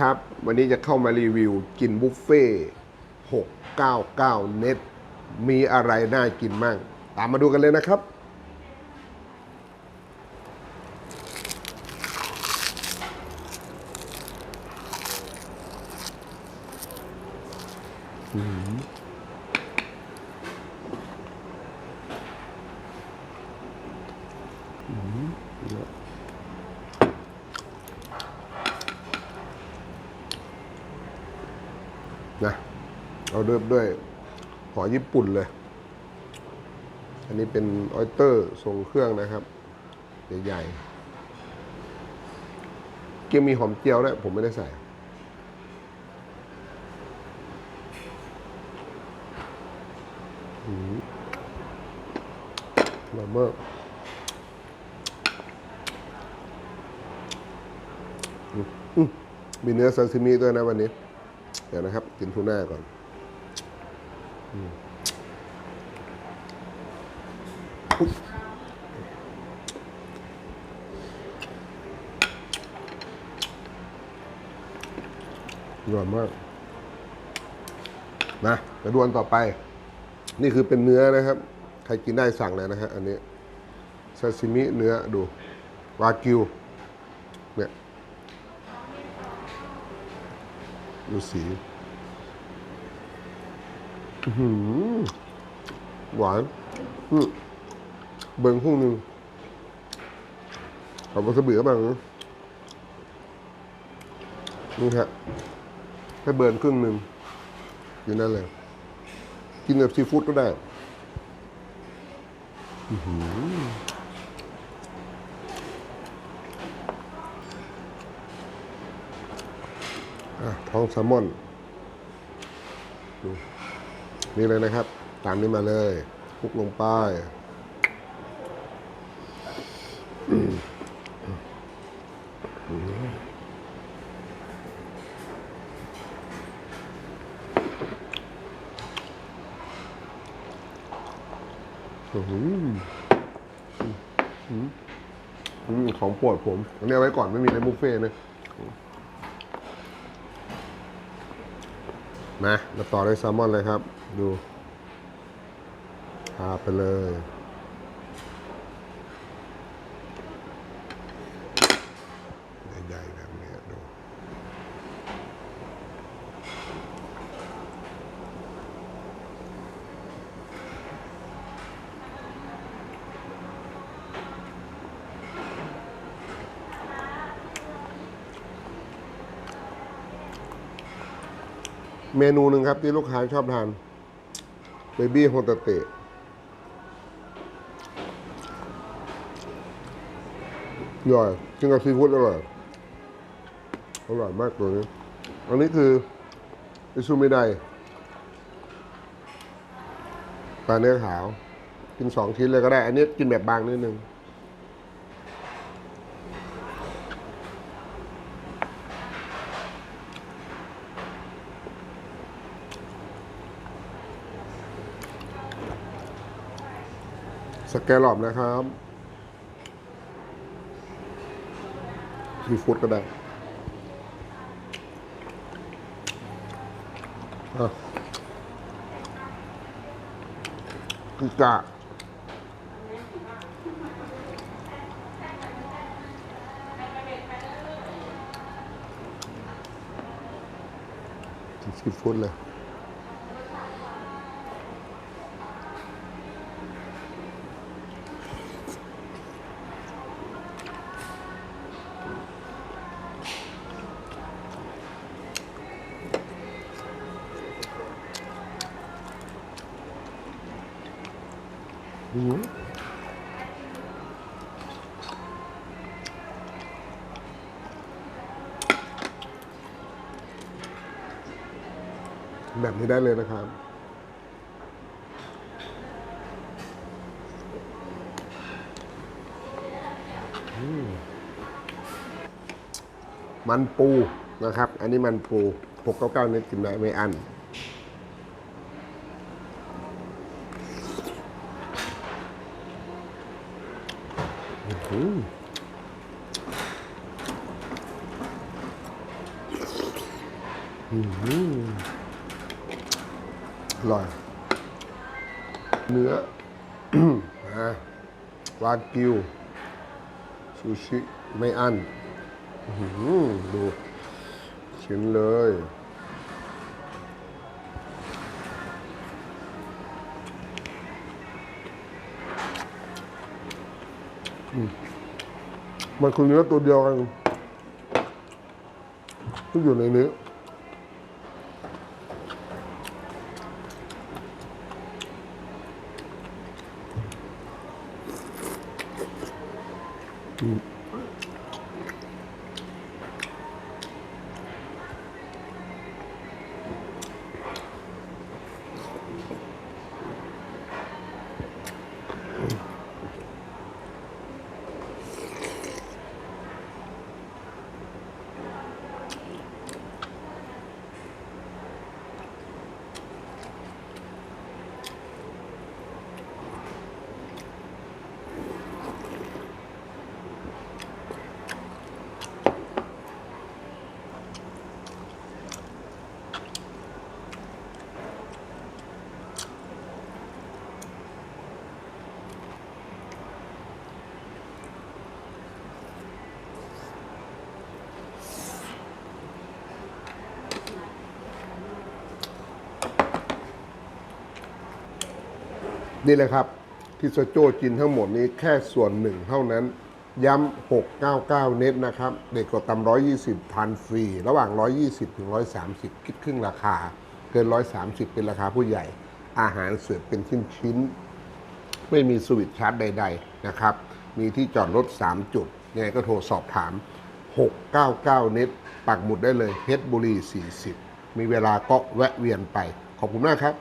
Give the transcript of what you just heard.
ครับ วันนี้จะเข้ามารีวิวกินบุฟเฟ่699 เน็ต มีอะไรน่ากินมั่ง ตามมาดูกันเลยนะครับ นะเอาเริ่มด้วยหอญี่ปุ่นเลย อันนี้เป็นออยเตอร์ทรงเครื่องนะครับ ใหญ่ๆเกี๊ยวมีหอมเจียวด้วยผมไม่ได้ใส่อืมอร่อยมามอืมมีเนื้อซาซิมิด้วยนะวันนี้ เดี๋ยวนะครับ กินทูน่าก่อนอุ๊ยอร่อยมาก นะกระดวนต่อไป นี่คือเป็นเนื้อนะครับ ใครกินได้สั่งเลยนะฮะ อันนี้ซาซิมิเนื้อดู วากิว เนี่ย ดูสีอือหือหวานเบิ่งพุ่งหนึ่งเอาวาซาบิเข้าไปนะนี่ฮะให้เบิร์นครึ่งหนึ่งอยู่นั่นเลยกินแบบซีฟู้ดก็ได้ อือหืออะ ท้องแซลมอนนี่เลยนะครับ ตามนี้มาเลยคลุกลงไปอื้อหืออื้อหืออืมของปรดผมอันนี้เอาไว้ก่อนไม่มีในบุฟเฟ่ต์นะ มามาต่อด้วยแซลมอนเลยครับ ดูทาไปเลยใหญ่ๆแบบนี้ดู เมนูหนึ่งครับที่ลูกค้าชอบทานเบบี้โฮตเตะอร่อยกินกับซีฟู้ดอร่อย อร่อยมากตัวนี้ อันนี้คืออิซูมิไดปลาเนื้อขาว กินสองชิ้นเลยก็ได้ อันนี้กินแบบบางนิดนึง สแกลลอบนะครับซีฟู้ดก็ได้คือกะซีฟู้ดเลย อืมแบบนี้ได้เลยนะครับ มันปูนะครับ อันนี้มันปู699น็ตกินได้ไม่อั้น อืมอืมอร่อย เนื้อนะวากิว ซูชิ ไม่อั้นอื้อหือดูชิ้นเลย มันคือเนื้อตัวเดียวกันที่อยู่ในนี้ นี่เลยครับ ที่โซโจ้กินทั้งหมดนี้แค่ส่วนหนึ่งเท่านั้น ย้ำ 699 เน็ตนะครับ เด็กกว่าตำ120 ทานฟรี ระหว่าง 120 ถึง 130 คิดครึ่งราคา เกิน 130 เป็นราคาผู้ใหญ่ อาหารเสิร์ฟเป็นชิ้นๆไม่มีสวิตช์ชาร์จใด ๆ นะครับ มีที่จอดรถ 3 จุด ยังไงก็โทรสอบถาม 699 เน็ตปักหมุดได้เลยเพชรบุรี 40 มีเวลาก็แวะเวียนไป ขอบคุณมากครับ